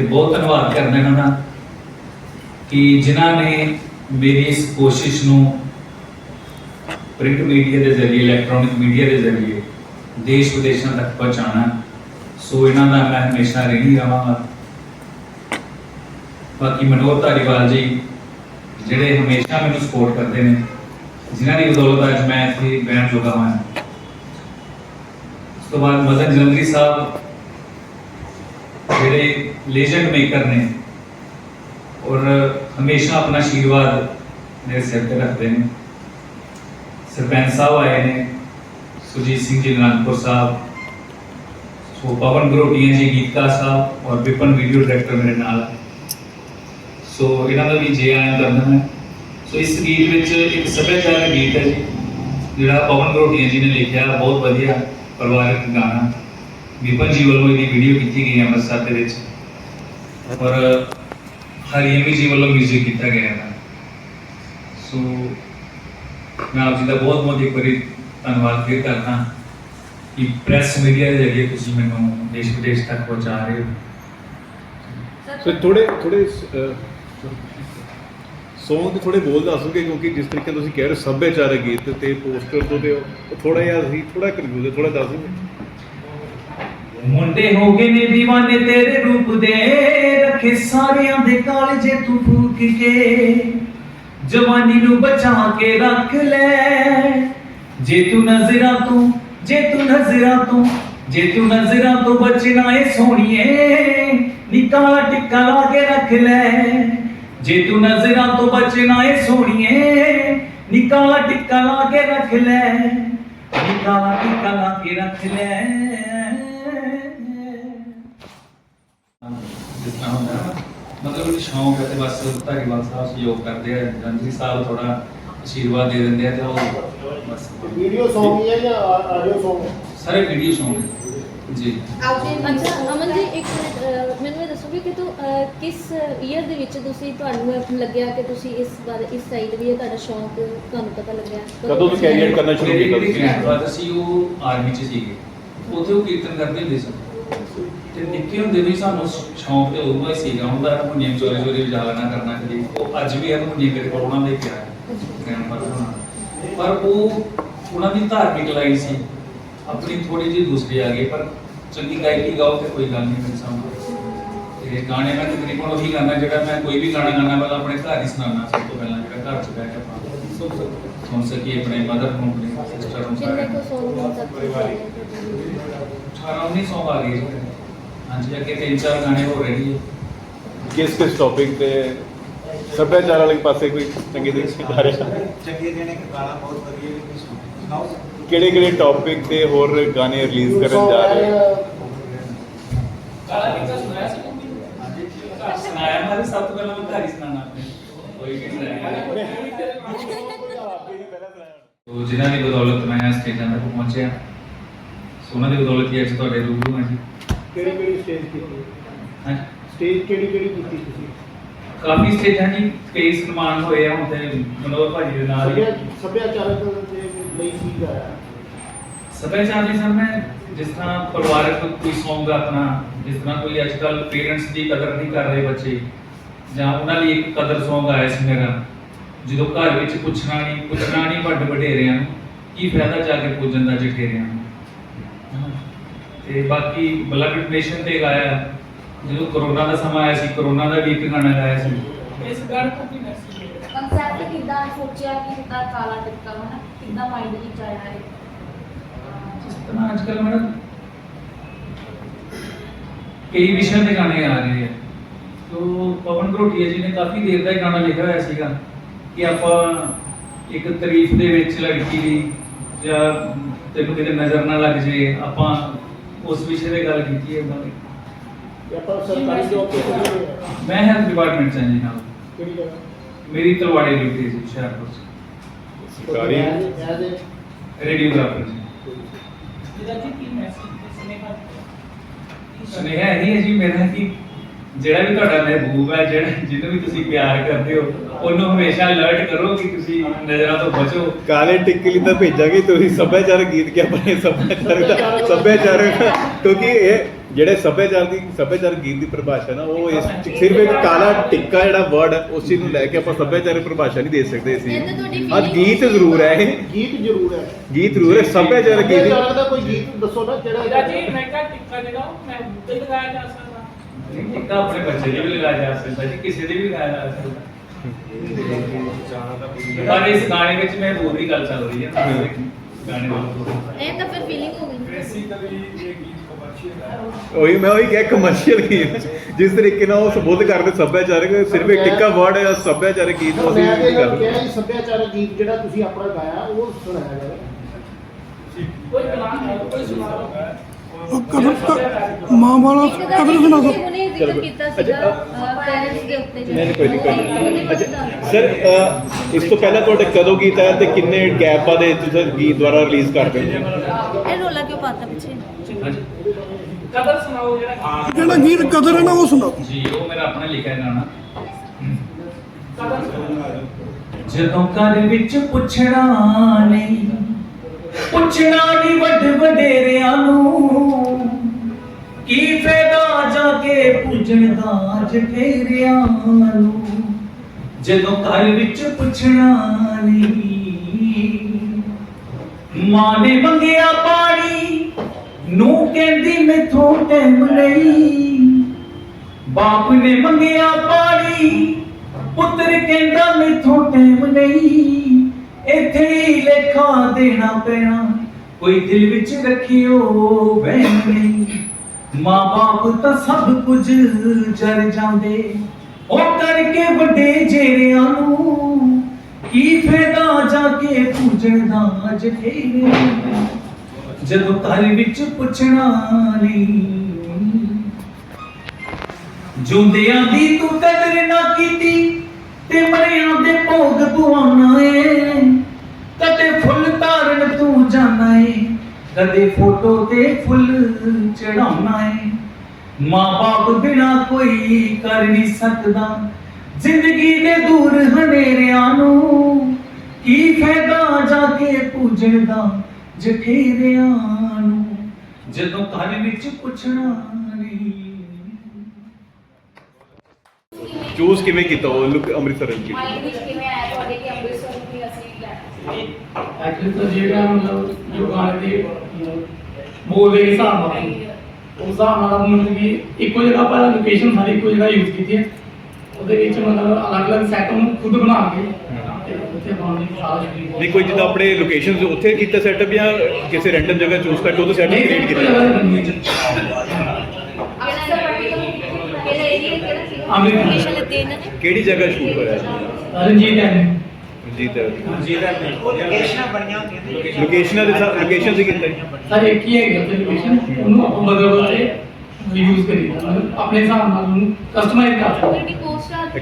ਤੇ ਬਹੁਤ ਧੰਨਵਾਦ ਕਰਦਾ ਇਹਨਾਂ ਦਾ ਕਿ ਜਿਨ੍ਹਾਂ ਨੇ ਮੇਰੀ ਇਸ ਕੋਸ਼ਿਸ਼ ਨੂੰ ਪ੍ਰਿੰਟ ਮੀਡੀਆ ਦੇ ਜ਼ਰੀਏ ਇਲੈਕਟ੍ਰੋਨਿਕ ਮੀਡੀਆ ਦੇ ਜ਼ਰੀਏ ਦੇਸ਼ ਵਿਦੇਸ਼ਾਂ ਤੱਕ ਪਹੁੰਚਾਉਣਾ, ਸੋ ਇਹਨਾਂ ਦਾ ਮੈਂ ਹਮੇਸ਼ਾ ਰਹਿਣੀ ਰਹਾਂਗਾ। ਬਾਕੀ ਮਨੋਹਰ ਧਾਰੀਵਾਲ ਜੀ, ਜਿਹੜੇ ਹਮੇਸ਼ਾ ਮੈਨੂੰ ਸਪੋਰਟ ਕਰਦੇ ਨੇ, ਜਿਨ੍ਹਾਂ ਦੀ ਬਦੌਲਤ ਅੱਜ ਮੈਂ ਇੱਥੇ ਬੈਠ ਜੋਗਾ ਹਾਂ। ਉਸ ਤੋਂ ਬਾਅਦ ਮਦਨ ਜਲੰਧਰੀ ਸਾਹਿਬ ਜਿਹੜੇ ਲੈਜੈਂਡ ਮੇਕਰ ਨੇ, ਔਰ ਹਮੇਸ਼ਾ ਆਪਣਾ ਆਸ਼ੀਰਵਾਦ ਮੇਰੇ ਸਿਰ ਤੇ ਰੱਖਦੇ ਨੇ। ਸਰਪੰਚ ਸਾਹਿਬ ਆਏ ਨੇ ਸੁਜੀਤ ਸਿੰਘ ਜੀ ਨਾਨਕਪੁਰ ਸਾਹਿਬ, ਸੋ ਪਵਨ ਗਰੋਟੀਆ ਜੀ ਗੀਤਕਾਰ ਸਾਹਿਬ, ਔਰ ਵਿਪਨ ਵੀਡੀਓ ਡਾਇਰੈਕਟਰ ਮੇਰੇ ਨਾਲ ਸੋ ਇਹਨਾਂ ਦਾ ਵੀ ਜੇ ਆਇਆ ਕਰਨਾ ਹੈ। ਸੋ ਇਸ ਗੀਤ ਵਿੱਚ ਇੱਕ ਸੱਭਿਆਚਾਰਕ ਗੀਤ ਹੈ ਜੀ, ਜਿਹੜਾ ਪਵਨ ਗਰੋਟੀਆ ਜੀ ਨੇ ਲਿਖਿਆ, ਬਹੁਤ ਵਧੀਆ ਪਰਿਵਾਰਕ ਗਾਣਾ। ਵਿਪਨ ਜੀ ਵੱਲੋਂ ਇਹਦੀ ਵੀਡੀਓ ਕੀਤੀ ਗਈ ਹੈ ਅੰਮ੍ਰਿਤਸਰ ਦੇ ਵਿੱਚ। ਔਰ ਹਰੀਅਮੀ ਜੀ ਵੱਲੋਂ ਮਿਊਜ਼ਿਕ ਕੀਤਾ ਗਿਆ ਹੈ। ਸੋ ਮੈਂ ਆਪ ਜੀ ਦਾ ਬਹੁਤ ਬਹੁਤ ਇੱਕ ਵਾਰੀ ਧੰਨਵਾਦ ਫਿਰ ਕਰਦਾ ਕਿ ਪ੍ਰੈਸ ਮੀਡੀਆ ਦੇ ਜ਼ਰੀਏ ਤੁਸੀਂ ਮੈਨੂੰ ਦੇਸ਼ ਵਿਦੇਸ਼ ਤੱਕ ਪਹੁੰਚਾ ਰਹੇ ਹੋ। ਸੋ ਥੋੜੇ ਥੋੜੇ ਸੌਂਗ ਦੇ ਥੋੜੇ ਬੋਲ ਦੱਸੋਗੇ ਕਿਉਂਕਿ ਜਿਸ ਤਰੀਕੇ ਤੁਸੀਂ ਕਹਿ ਰਹੇ ਹੋ ਸੱਭਿਆਚਾਰਕ ਗੀਤ ਤੇ ਪੋਸਟਰ ਤੋਂ ਤੇ ਉਹ ਥੋੜਾ ਜਿਹਾ ਅਸੀਂ ਥੋੜਾ ਕਨਫਿਊਜ਼ ਥੋੜਾ ਦੱਸ ਦਿਓ ਮੁੰਡੇ ਹੋ ਗਏ ਨੇ دیਵਾਨੇ ਤੇਰੇ ਰੂਪ ਦੇ ਰੱਖੇ ਸਾਰਿਆਂ ਦੇ ਕਾਲਜੇ ਤੂੰ ਫੂਕ ਕੇ। ਜਵਾਨੀ ਨੂੰ ਬਚਾ ਕੇ ਰੱਖ ਲੈ। ਜੇ ਤੂੰ ਨਜ਼ਰਾਂ ਤੋਂ, ਜੇ ਤੂੰ ਨਜ਼ਰਾਂ ਤੋਂ, ਜੇ ਤੂੰ ਨਜ਼ਰਾਂ ਤੋਂ ਬਚਣਾ ਏ ਸੋਹਣੀਏ ਨਿਕਾਲਾ ਟਿੱਕਾ ਲਾ ਕੇ ਰੱਖ ਲੈ। ਜੇ ਤੂੰ ਨਜ਼ਰਾਂ ਤੋਂ ਬਚਣਾ ਏ ਸੋਹਣੀਏ ਨਿਕਾਲਾ ਟਿੱਕਾ ਲਾ ਕੇ ਰੱਖ ਲੈ। ਨਿਕਾਲਾ ਟਿੱਕਾ ਲਾ ਕੇ ਰੱਖ ਲੈ। ਤਰ੍ਹਾਂ ਹੁੰਦਾ ਨਾ, ਮਤਲਬ ਇਹ ਸ਼ੌਂਕ ਹੈ ਤੇ ਬਸ ਧਾਰੀਵਾਲ ਸਾਹਿਬ ਸਹਿਯੋਗ ਕਰਦੇ ਆ। ਜੰਜੀ ਸਾਹਿਬ ਥੋੜਾ ਆਸ਼ੀਰਵਾਦ ਦੇ ਦਿੰਦੇ ਆ ਤੇ ਉਹ ਬਸ ਵੀਡੀਓ Song ਹੀ ਹੈ ਜਾਂ ਆਡੀਓ Song ਸਾਰੇ ਵੀਡੀਓ ਸ਼ੌਂਕ ਹੈ ਜੀ। ਅੱਛਾ ਅਮਨ ਜੀ ਇੱਕ ਮਿੰਟ ਮੈਨੂੰ ਇਹ ਦੱਸੋਗੇ ਕਿ ਤੂੰ ਕਿਸ ਈਅਰ ਦੇ ਵਿੱਚ ਤੁਸੀਂ ਤੁਹਾਨੂੰ ਇਹ ਲੱਗਿਆ ਕਿ ਤੁਸੀਂ ਇਸ ਬਾਰੇ ਇਸ ਸਾਈਡ ਵੀ ਇਹ ਤੁਹਾਡਾ ਸ਼ੌਂਕ ਤੁਹਾਨੂੰ ਪਤਾ ਲੱਗਿਆ? ਕਦੋਂ ਤੋਂ ਕੈਰੀਅਰ ਕਰਨਾ ਸ਼ੁਰੂ ਕੀਤਾ ਤੁਸੀਂ? grandfather ਸੀ ਉਹ ਆਰਮੀ ਚ ਸੀਗੇ। ਉੱਥੇ ਉਹ ਕੀਰਤਨ ਕਰਦੇ ਹੁੰਦੇ ਸੀ। ਤੇ ਨਿੱਕੇ ਹੁੰਦੇ ਵੀ ਸਾਨੂੰ ਸ਼ੌਂਕ ਤੇ ਉਦੋਂ ਹੀ ਸੀਗਾ ਹੁੰਦਾ ਹਾਰਮੋਨੀਅਮ ਚੋਰੀ ਚੋਰੀ ਵਜਾ ਲੈਣਾ ਕਰਨਾ ਕਦੀ। ਉਹ ਅੱਜ ਵੀ ਹਾਰਮੋਨੀਅਮ ਮੇਰੇ ਕੋਲ ਉਹਨਾਂ ਦੇ ਪਿਆ ਹੈ ਹੋਣਾ। ਪਰ ਉਹ ਉਹਨਾਂ ਦੀ ਧਾਰਮਿਕ ਲਾਈਨ ਸੀ। ਆਪਣੀ ਥੋੜੀ ਜਿਹੀ ਦੂਸਰੀ ਆ ਗਈ, ਪਰ ਚੰਗੀ ਗਾਇਕੀ ਗਾਓ ਤੇ ਕੋਈ ਗੱਲ ਨਹੀਂ ਮੇਰੇ ਸਾਹਮਣੇ ਗਾਣੇ ਮੈਂ ਤਕਰੀਬਨ ਉਹੀ ਗਾਣਾ ਜਿਹੜਾ ਮੈਂ ਕੋਈ ਵੀ ਗਾਣਾ ਗਾਣਾ ਪਹਿਲਾਂ ਆਪਣੇ ਘਰ ਹੀ ਸੁਣਾਉਣਾ ਸਭ ਤੋਂ ਪਹਿਲਾਂ ਜਿਹੜਾ ਘਰ ਚ ਬੈਠ ਕੇ ਆਪਾਂ ਸੁਣ ਸਕੀਏ। ਆਪਣੇ ਮਦਰ ਨੂੰ, ਆਪਣੇ ਸਿਸਟਰ ਨੂੰ ਕਿੰਨੇ ਸਾਰਿਆਂ ਕੁ ਨੂੰ? 18 19 ਸੌਂਗ ਆ ਗਏ ਹਾਂਜੀ ਅੱਗੇ ਤਿੰਨ ਚਾਰ ਗਾਣੇ ਹੋ ਰਹੇ ਜੀ ਕਿਸ ਕਿਸ ਟੌਪਿਕ ਤੇ ਸੱਭਿਆਚਾਰ ਵਾਲੇ ਪਾਸੇ ਕੋਈ ਚੰਗੇ ਦੇ ਰਿਹਾ? ਚੰਗੇ ਦੇਣੇ ਕਿ ਗਾਣਾ ਬਹੁਤ ਵਧੀਆ ਵੀ ਸੁਣਾਓ। ਕਿਹੜੇ ਕਿਹੜੇ ਟੌਪਿਕ ਤੇ ਹੋਰ ਗਾਣੇ ਰਿਲੀਜ਼ ਕਰਨ ਜਾ ਰਹੇ ਹੋ? ਕਾਲਾ ਟਿੱਕਾ ਸੁਣਾਇਆ ਸੀ ਹਾਂਜੀ। ਸੁਣਾਇਆ ਮੈਂ ਸਭ ਤੋਂ ਪਹਿਲਾਂ ਮੈਂ ਘਰ ਹੀ ਸੁਣਾਉਣਾ ਆਪਣੇ। ਕੋਈ ਵੀ ਸੁਣਾਇਆ। ਜਿਨ੍ਹਾਂ ਦੀ ਬਦੌਲਤ ਮੈਂ ਸਟੇਜਾਂ ਤੱਕ ਪਹੁੰਚਿਆ। ਉਹਨਾਂ ਦੀ ਬਦੌਲਤ ਹੀ ਅੱਜ ਤੁਹਾਡੇ ਰੂਬਰੂ ਹਾਂ ਜੀ। ਕਿਹੜੀ ਕਿਹੜੀ ਸਟੇਜ ਕੀਤੀ ਹਾਂਜੀ ਸਟੇਜ ਕਿਹੜੀ ਕਿਹੜੀ ਕੀਤੀ ਤੁਸੀਂ? ਕਾਫੀ ਸਟੇਜਾਂ ਜੀ ਕਈ ਸਨਮਾਨ ਹੋਏ ਆ ਹੁਣ ਤੇ ਮਨੋਹਰ ਭਾਜੀ ਦੇ ਨਾਲ ਹੀ। ਸੱਭਿਆ- ਸੱਭਿਆਚਾਰਕ ਦੇ ਲਈ ਕੀ ਗਾਇਆ ਸੱਭਿਆਚਾਰ ਦੀ ਸਰ ਮੈਂ ਜਿਸ ਤਰ੍ਹਾਂ ਪਰਿਵਾਰਕ ਕੋਈ Song ਆਪਣਾ ਜਿਸ ਤਰ੍ਹਾਂ ਕੋਈ ਅੱਜ ਕੱਲ ਪੇਰੈਂਟਸ ਦੀ ਕਦਰ ਨਹੀਂ ਕਰ ਰਹੇ ਬੱਚੇ ਜਾਂ ਉਹਨਾਂ ਲਈ ਇੱਕ ਕਦਰ Song ਆਇਆ ਸੀ ਮੇਰਾ ਜਦੋਂ ਘਰ ਵਿੱਚ ਪੁੱਛਣਾ ਨਹੀਂ ਪੁੱਛਣਾ ਨਹੀਂ ਵੱਡ ਵਡੇਰਿਆਂ ਨੂੰ ਕੀ ਫਾਇਦਾ ਜਾ ਕੇ ਪੁੱਜਣ ਦਾ ਜਠੇਰਿਆਂ ਨੂੰ। ਤੇ ਬਾਕੀ ਬਲੱਡ ਡੋਨੇਸ਼ਨ ਤੇ ਗਾਇਆ ਜਦੋਂ ਕਰੋਨਾ ਦਾ ਸਮਾਂ ਆਇਆ ਸੀ ਕਰੋਨਾ ਦਾ ਵੀ ਇੱਕ ਗਾਣਾ ਗਾਇਆ ਸੀ। ਇਸ ਗਾਣੇ ਤੋਂ ਕੀ ਮੈਸੇਜ ਕਨਸੈਪਟ ਕਿੱਦਾਂ ਸੋਚਿਆ ਕਿ ਕਿੱਦਾਂ ਕਾਲਾ ਟਿੱਕਾ ਹਨਾ ਕਿੱਦਾਂ ਮਾਈਂਡ ਵਿੱਚ ਆਇਆ ਹੈ ਜਿਸ ਤਰ੍ਹਾਂ ਅੱਜ ਕੱਲ੍ਹ ਮੈਡਮ ਕਈ ਵਿਸ਼ਿਆਂ ਤੇ ਗਾਣੇ ਆ ਰਹੇ ਆ। ਤੋ ਪਵਨ ਗਰੋਟੀਆ ਜੀ ਨੇ ਕਾਫੀ ਦੇਰ ਦਾ ਇਹ ਗਾਣਾ ਲਿਖਿਆ ਹੋਇਆ ਸੀਗਾ ਕਿ ਆਪਾਂ ਇੱਕ ਤਾਰੀਫ ਦੇ ਵਿੱਚ ਲੜਕੀ ਦੀ ਜਾਂ ਤੈਨੂੰ ਕਿਤੇ ਨਜ਼ਰ ਨਾ ਲੱਗ ਜੇ ਆਪਾਂ ਉਸ ਵਿਸ਼ੇ ਤੇ ਗੱਲ ਕੀਤੀ ਹੈ ਬਾਰੇ ਇਹ ਆਪਾਂ ਸਰਕਾਰੀ ਜੋਬ ਤੇ ਕਿਹੜੀ ਹੈ ਮੈਂ ਹੈਲਥ ਡਿਪਾਰਟਮੈਂਟ ਚ ਹਾਂ ਜੀ ਨਾਲ ਕਿਹੜੀ ਜਗ੍ਹਾ ਮੇਰੀ ਤਲਵਾੜੇ ਡਿਊਟੀ ਸੀ ਹੁਸ਼ਿਆਰਪੁਰ ਚ ਸਰਕਾਰੀ ਐਜ਼ ਏ ਰੇਡੀਓਗ੍ਰਾਫਰ ਜੀ ਸੁਨੇਹਾ ਇਹ ਹੈ ਜੀ ਮੇਰਾ ਕਿ ਜਿਹੜਾ ਵੀ ਤੁਹਾਡਾ ਮਹਿਬੂਬ ਹੈ ਜਿਹੜਾ ਜਿਹਨੂੰ ਵੀ ਤੁਸੀਂ ਪਿਆਰ ਕਰਦੇ ਹੋ ਉਹਨੂੰ ਹਮੇਸ਼ਾ ਅਲਰਟ ਕਰੋ ਕਿ ਤੁਸੀਂ ਨਜ਼ਰਾਂ ਤੋਂ ਬਚੋ। ਕਾਲੇ ਟਿੱਕੇ ਲਈ ਤਾਂ ਭੇਜਾਂਗੇ ਤੁਸੀਂ ਸੱਭਿਆਚਾਰਕ ਗੀਤ ਕਿ ਆਪਣੇ ਸੱਭਿਆਚਾਰਕ ਦਾ ਸੱਭਿਆਚਾਰਕ ਕਿਉਂਕਿ ਇਹ ਜਿਹੜੇ ਸੱਭਿਆਚਾਰ ਦੀ ਸੱਭਿਆਚਾਰ ਗੀਤ ਦੀ ਪਰਿਭਾਸ਼ਾ ਨਾ ਉਹ ਇਸ ਸਿਰਫ ਇੱਕ ਕਾਲਾ ਟਿੱਕਾ ਜਿਹੜਾ ਵਰਡ ਹੈ ਉਸ ਚੀਜ਼ ਨੂੰ ਲੈ ਕੇ ਆਪਾਂ ਸੱਭਿਆਚਾਰਕ ਪਰਿਭਾਸ਼ਾ ਨਹੀਂ ਦੇ ਸਕਦੇ ਸੀ feeling ਗੀਤ ਜ਼ਰੂਰ ਹੈ ਇਹ। ਗੀਤ ਜ਼ਰੂਰ ਹੈ। ਗੀਤ ਜ਼ਰੂਰ ਹੈ ਸੱਭਿਆਚਾਰਕ ਗੀਤ। ਦਾ ਕੋਈ ਗੀਤ ਦੱਸੋ ਨਾ ਜਿਹੜਾ ਜੀ ਮੈਂ ਕਿਹਾ ਟਿੱਕਾ ਜਿਹੜਾ ਮੈਂ ਬੁੱਤੇ ਲਗਾਇਆ ਜਾ ਸਕਦਾ। ਟਿੱਕਾ ਆਪਣੇ ਬੱਚੇ ਦੇ ਵੀ ਲਗਾਇਆ ਜਾ ਸਕਦਾ ਜੀ ਕਿਸੇ ਦੇ ਵੀ ਲਗਾਇਆ ਜਾ ਸਕਦਾ ਪਰ ਇਸ ਗਾਣੇ ਵਿੱਚ ਮੈਂ ਦੂਸਰੀ ਗੱਲ ਚੱਲ ਰਹੀ ਹੈ। ਗਾਣੇ ਵਿੱਚ। ਇਹ ਤਾਂ ਫਿਰ ਫੀਲਿੰਗ ਹੋ ਗਈ। ਉਹੀ ਮੈਂ ਉਹੀ ਕਿਹਾ ਕਮਰਸ਼ੀਅਲ ਗੀਤ। ਜਿਸ ਤਰੀਕੇ ਨਾਲ ਉਹ ਸੰਬੋਧ ਕਰਦੇ ਸੱਭਿਆਚਾਰਕ ਸਿਰਫ ਇੱਕ ਟਿੱਕਾ ਵਰਡ ਹੈ ਸੱਭਿਆਚਾਰਕ ਗੀਤ ਨੂੰ ਅਸੀਂ ਮੈਂ ਨਹੀਂ ਇਹ ਕਰਦੇ। ਕਿਹਾ ਜੀ ਸੱਭਿਆਚਾਰਕ ਗੀਤ ਜਿਹੜਾ ਤੁਸੀਂ ਆਪਣਾ ਗਾਇਆ ਉਹ ਸੁਣਾਇਆ ਜਾਵੇ। ਕੋਈ ਪਲਾਨ ਹੈ ਕੋਈ ਸੁਣਾ ਕਦਰ ਮਾਂ ਵਾਲਾ ਕਦਰ ਸੁਣਾ ਦੋ ਉਹਨੇ ਜ਼ਿਕਰ ਕੀਤਾ ਸੀਗਾ ਪੈਰੈਂਟਸ ਦੇ ਉੱਤੇ ਨਹੀਂ ਨਹੀਂ, ਕੋਈ ਨਹੀਂ। ਕੋਈ ਨਹੀਂ ਅੱਛਾ। ਸਰ ਅਹ, ਇਸ ਤੋਂ ਪਹਿਲਾਂ ਤੁਹਾਡੇ ਕਦੋਂ ਗੀਤ ਆਇਆ ਤੇ ਕਿੰਨੇ ਗੈਪ ਬਾਅਦ ਇਹ ਤੁਸੀਂ ਗੀਤ ਦੁਆਰਾ ਰਿਲੀਜ਼ ਕਰਦੇ ਹੋ ਇਹ ਰੋਲਾ ਕਿਉਂ ਪਾਤਾ ਪਿੱਛੇ? ਕਦਰ ਸੁਣਾਓ ਜਿਹੜਾ ਜਿਹੜਾ ਗੀਤ ਕਦਰ ਹੈ ਨਾ ਉਹ ਸੁਣਾਓ। ਜੀ ਉਹ ਮੇਰਾ ਆਪਣਾ ਲਿਖਿਆ ਗਾਣਾ ਕਦਰ ਸੁਣਾਓ। ਜਦੋਂ ਘਰ ਵਿੱਚ ਪੁੱਛਣਾ ਨਹੀਂ ਪੁੱਛਣਾ ਨਹੀਂ ਵੱਡ ਵਡੇਰਿਆਂ ਨੂੰ ਕੀ ਫਾਇਦਾ ਜਾ ਕੇ ਪੂਜਣ ਦਾ ਜਠੇਰਿਆਂ ਨੂੰ ਜਦੋਂ ਘਰ ਵਿੱਚ ਪੁੱਛਣਾ ਨਹੀਂ। ਮਾਂ ਨੇ ਮੰਗਿਆ ਪਾਣੀ ਨੂੰ ਕਹਿੰਦੀ ਮੈਥੋਂ ਟਾਈਮ ਨਹੀਂ। ਬਾਪ ਨੇ ਮੰਗਿਆ ਪਾਣੀ, ਪੁੱਤਰ ਕਹਿੰਦਾ ਮੈਥੋਂ ਟਾਈਮ ਨਹੀਂ। ਇੱਥੇ ਹੀ ਲੇਖਾ ਦੇਣਾ ਪੈਣਾ, ਕੋਈ ਦਿਲ ਵਿੱਚ ਰੱਖਿਓ ਵਹਿਮ ਨਹੀਂ ਮਾਂ ਬਾਪ ਤਾਂ ਸਭ ਕੁਝ ਜਰ ਜਾਂਦੇ। ਉਹ ਕਰਕੇ ਵੱਡੇ ਜੇਰਿਆਂ ਨੂੰ ਕੀ ਫਾਇਦਾ ਜਾ ਕੇ ਪੂਜਣ ਦਾ ਜਠੇਰੇ ਜਦੋਂ ਘਰ ਵਿੱਚ ਪੁੱਛਣਾ ਨਹੀਂ। ਜੁੰਦਿਆਂ ਦੀ ਤੂੰ ਕਦਰ ਨਾ ਕੀਤੀ ਤੇ ਮਰਿਆਂ ਦੇ ਭੋਗ ਪਵਾਉਣਾ ਏ ਕਦੇ ਫੁੱਲ ਤਾਰਨ ਤੂੰ ਜਾਣਾ ਏ ਕਦੇ ਫੋਟੋ ਤੇ ਫੁੱਲ ਚੜਾਉਣਾ ਏ। ਮਾਂ-ਬਾਪ ਬਿਨਾ ਕੋਈ ਕਰ ਨਹੀਂ ਸਕਦਾ। ਜ਼ਿੰਦਗੀ ਦੇ ਦੂਰ ਹਨੇਰਿਆਂ ਨੂੰ ਕੀ ਫਾਇਦਾ ਜਾ ਕੇ ਪੂਜਣ ਦਾ ਜਠੇਰਿਆਂ ਨੂੰ? ਜਦੋਂ ਘਰ ਵਿੱਚ ਪੁੱਛਣਾ ਨਹੀਂ। ਚੂਜ਼ ਕਿਵੇਂ ਕੀਤਾ ਉਹ? ਲੁੱਕ ਅੰਮ੍ਰਿਤਸਰ ਦੀ ਮਾਈਂਡ ਵਿੱਚ ਕਿਵੇਂ ਆਇਆ ਤੁਹਾਡੇ ਕਿ ਅੰਮ੍ਰਿਤਸਰ ਵੀ ਅਸੀਂ ਲੈਣਾ ਐਕਚੁਅਲੀ ਤਾਂ ਜਿਹੜਾ ਮਤਲਬ ਜੋ ਗਾਣੇ ਦੇ ਬੋਲ ਦੇ ਹਿਸਾਬ ਨਾਲ ਉਸ ਹਿਸਾਬ ਨਾਲ ਮਤਲਬ ਕਿ ਇੱਕੋ ਜਗ੍ਹਾ ਪਰ ਲੋਕੇਸ਼ਨ ਸਾਰੀ ਇੱਕੋ ਜਗ੍ਹਾ ਯੂਜ਼ ਕੀਤੀ ਹੈ। ਉਹਦੇ ਵਿੱਚ ਮਤਲਬ ਅਲੱਗ-ਅਲੱਗ ਸੈਟ ਨੂੰ ਖੁਦ ਬਣਾ ਕੇ ਤੇ ਉੱਥੇ ਬਣਾਉਣ ਦੀ ਸਾਰਾ ਨਹੀਂ ਕੋਈ ਜਿੱਦਾਂ ਆਪਣੇ ਲੋਕੇਸ਼ਨਸ ਉੱਥੇ ਕੀਤਾ ਸੈਟਅਪ ਜਾਂ ਕਿਸੇ ਰੈਂਡਮ ਜਗ੍ਹਾ ਚੂਜ਼ ਕਰਕੇ ਉਹਦਾ ਸੈਟਅਪ ਕ੍ਰੀਏਟ ਕੀਤਾ? particular ਕਿਹੜਾ ਜਗ੍ਹਾ ਸ਼ੂਟ ਹੋਇਆ? ਰਣਜੀਤ ਹੈ ਜੀਤ ਲੋਕੇਸ਼ਨਾਂ ਬਣੀਆਂ ਹੁੰਦੀਆਂ ਨੇ। ਲੋਕੇਸ਼ਨਾਂ ਦੇ ਲੋਕੇਸ਼ਨ ਸੀ ਕਿੰਨੇ ਸਰ ਇੱਕ ਹੀ ਹੈ ਉੱਥੇ ਲੋਕੇਸ਼ਨ ਉਹਨੂੰ ਬਦਲ ਕੇ ਯੂਜ਼ ਕਰੀਦਾ ਮਤਲਬ ਆਪਣੇ ਹਿਸਾਬ ਨਾਲ ਉਹਨੂੰ ਕਸਟਮਾਈਜ਼ ਕਰ ਸਕਦੇ ਤੁਹਾਡੀ ਕੋਸਟਾਰ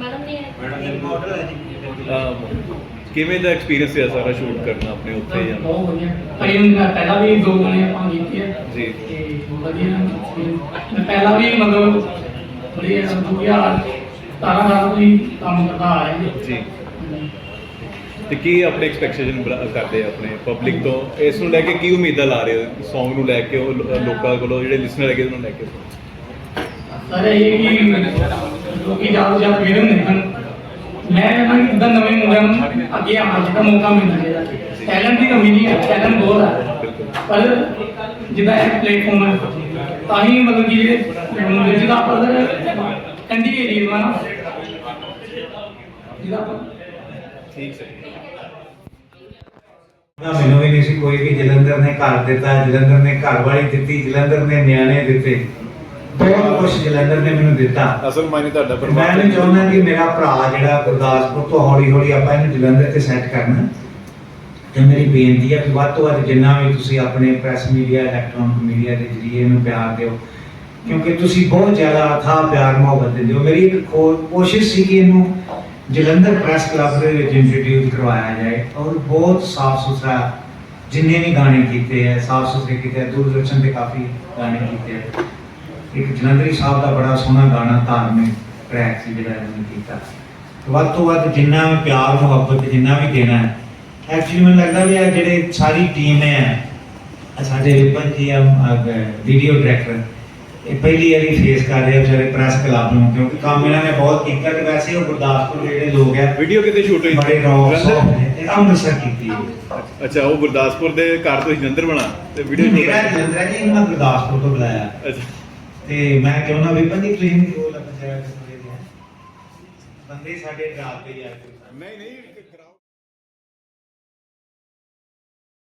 ਮੈਡਮ ਨੇ ਮੈਡਮ ਦੇ ਮਾਡਲ ਹੈ ਜੀ। ਅਹ, ਕਿਵੇਂ ਦਾ ਐਕਸਪੀਰੀਅੰਸ ਹੈ ਸਾਰਾ ਸ਼ੂਟ ਕਰਨਾ ਆਪਣੇ ਉੱਥੇ ਜਾਂ? ਬਹੁਤ ਵਧੀਆ। ਹੁੰਦੇ ਨੇ ਪਹਿਲਾਂ ਵੀ ਦੋ ਗਾਣੇ ਆਪਾਂ ਕੀਤੇ ਆ। ਜੀ। ਤੇ ਬਹੁਤ ਵਧੀਆ experience। ਮੈਂ ਪਹਿਲਾਂ ਵੀ ਮਤਲਬ ਬੜੀ 2017 ਸਾਲ ਤੋਂ ਹੀ ਕੰਮ ਕਰਦਾ ਆਇਆ ਜੀ। ਜੀ। ਤੇ ਕੀ ਆਪਣੇ ਐਕਸਪੈਕਟੇਸ਼ਨ ਕਰਦੇ ਆ ਆਪਣੇ ਪਬਲਿਕ ਤੋਂ? ਇਸ ਨੂੰ ਲੈ ਕੇ ਕੀ ਉਮੀਦਾਂ ਲਾ ਰਹੇ ਹੋ? Song ਨੂੰ ਲੈ ਕੇ ਉਹ ਲੋ- ਲੋਕਾਂ ਕੋਲੋਂ ਜਿਹੜੇ ਲਿਸਨਰ ਹੈਗੇ ਉਹਨਾਂ ਨੂੰ ਲੈ ਕੇ? ਸਰ ਇਹ ਕਿ ਲੋਕੀ ਤੋਂ ਜ਼ਿਆਦਾ ਵੀਡੀਓ ਦੇਖਣ ਮੈਂ ਕਹਿੰਦਾ ਕਿ ਇਦਾਂ ਨਵੇਂ ਮੁੰਡਿਆਂ ਨੂੰ ਅੱਗੇ ਆਉਣ ਦਾ ਮੌਕਾ ਮਿਲਣਾ ਚਾਹੀਦਾ ਟੈਲੈਂਟ ਦੀ ਕਮੀ ਨਹੀਂ ਹੈ ਟੈਲੈਂਟ ਬਹੁਤ ਹੈ। ਬਿਲਕੁਲ। ਪਰ ਜਿੱਦਾਂ ਇਹ ਪਲੇਟਫਾਰਮ ਹੈ ਤਾਂ ਹੀ ਮਤਲਬ ਕਿ ਜਿਹੜੇ ਮੁੰਡੇ ਜਿਹਦਾ ਆਪਾਂ ਕੰਡੀ ਏਰੀਆ ਨਾ ਜਿਹਦਾ ਆਪਾਂ ਠੀਕ ਹੈ ਮੈਨੂੰ ਵੀ ਨਹੀਂ ਸੀ ਕੋਈ ਵੀ ਜਲੰਧਰ ਨੇ ਘਰ ਦਿੱਤਾ ਜਲੰਧਰ ਨੇ ਘਰ ਵਾਲੀ ਦਿੱਤੀ ਜਲੰਧਰ ਨੇ ਨਿਆਣੇ ਦਿੱਤੇ। ਬਹੁਤ ਕੁਝ ਜਲੰਧਰ ਨੇ ਮੈਨੂੰ ਦਿੱਤਾ। ਅਸਲ ਮਾਇਨੇ ਤੁਹਾਡਾ ਮੈਂ ਨਹੀਂ ਚਾਹੁੰਦਾ ਕਿ ਮੇਰਾ ਭਰਾ ਜਿਹੜਾ ਗੁਰਦਾਸਪੁਰ ਤੋਂ ਹੌਲੀ ਹੌਲੀ ਆਪਾਂ ਇਹਨੂੰ ਜਲੰਧਰ ਤੇ ਸੈੱਟ ਕਰਨਾ। ਤੇ ਮੇਰੀ ਬੇਨਤੀ ਹੈ ਕਿ ਵੱਧ ਤੋਂ ਵੱਧ ਜਿੰਨਾ ਵੀ ਤੁਸੀਂ ਆਪਣੇ ਪ੍ਰੈਸ ਮੀਡੀਆ ਇਲੈਕਟ੍ਰੋਨਿਕ ਮੀਡੀਆ ਦੇ ਜਰੀਏ ਇਹਨੂੰ ਪਿਆਰ ਦਿਓ। ਕਿਉਂਕਿ ਤੁਸੀਂ ਬਹੁਤ ਜ਼ਿਆਦਾ ਅਥਾਹ ਪਿਆਰ ਮੁਹੱਬਤ ਦਿੰਦੇ ਹੋ। ਮੇਰੀ ਇੱਕ ਕੋਸ਼ਿਸ਼ ਸੀ ਕਿ ਇਹਨੂੰ ਜਲੰਧਰ ਪ੍ਰੈਸ ਕਲੱਬ ਦੇ ਵਿੱਚ ਇੰਟਰੋਡਿਊਸ ਕਰਵਾਇਆ ਜਾਏ ਔਰ ਬਹੁਤ ਸਾਫ਼ ਸੁਥਰਾ ਜਿੰਨੇ ਵੀ ਗਾਣੇ ਕੀਤੇ ਹੈ, ਸਾਫ਼ ਸੁਥਰੇ ਕੀਤੇ ਹੈ, ਦੂਰਦਰਸ਼ਨ ਤੇ ਕਾਫੀ ਗਾਣੇ ਕੀਤੇ ਹੈ। ਇੱਕ ਜਲੰਧਰੀ ਸਾਹਿਬ ਦਾ ਬੜਾ ਸੋਹਣਾ ਗਾਣਾ ਧਾਰਮਿਕ ਟਰੈਕ ਸੀ ਜਿਹੜਾ ਇਹਨਾਂ ਕੀਤਾ। ਵੱਧ ਤੋਂ ਵੱਧ ਜਿੰਨਾ ਵੀ ਪਿਆਰ, ਮੁਹੱਬਤ ਜਿੰਨਾ ਵੀ ਦੇਣਾ ਹੈ ਐਕਚੁਅਲੀ ਮੈਨੂੰ ਲੱਗਦਾ ਵੀ ਇਹ ਜਿਹੜੇ ਸਾਰੀ ਟੀਮ ਹੈ, ਸਾਡੇ ਵਿਪਨ ਜੀ ਆ ਵੀਡੀਓ ਡਾਇਰੈਕਟਰ ਇਹ ਪਹਿਲੀ ਵਾਰੀ ਫੇਸ ਕਰ ਰਹੇ ਵਿਚਾਰੇ ਪ੍ਰੈਸ ਕਲੱਬ ਨੂੰ ਕਿਉਂਕਿ ਕੰਮ ਇਹਨਾਂ ਨੇ ਬਹੁਤ ਕੀਤਾ ਤੇ ਵੈਸੇ ਉਹ ਗੁਰਦਾਸਪੁਰ ਦੇ ਜਿਹੜੇ ਲੋਕ ਆ ਵੀਡੀਓ ਕਿਤੇ ਸ਼ੂਟ ਹੋਈ? ਬੜੇ ਰੌ ਜਲੰਧਰ? ਸੌਫਟ ਨੇ ਇਹ ਅੰਮ੍ਰਿਤਸਰ ਕੀਤੀ ਹੈ। ਅੱਛਾ ਉਹ ਗੁਰਦਾਸਪੁਰ ਦੇ ਘਰ ਤੋਂ ਜਲੰਧਰ ਬਣਾ ਤੇ ਵੀਡੀਓ ਮੇਰਾ ਜਲੰਧਰ ਹੈ ਜੀ ਇਹਨਾਂ ਗੁਰਦਾਸਪੁਰ ਤੋਂ ਬੁਲਾਇਆ। ਅੱਛਾ। ਤੇ ਮੈਂ ਚਾਹੁੰਦਾ ਵਿਪਨ ਜੀ ਤੁਸੀਂ ਵੀ ਰੋਲ ਆਪਣਾ ਜਿਹੜਾ ਬੰਦੇ ਸਾਡੇ ਰਾਤ ਦੇ ਯਾਰ ਨਹੀਂ ਨਹੀਂ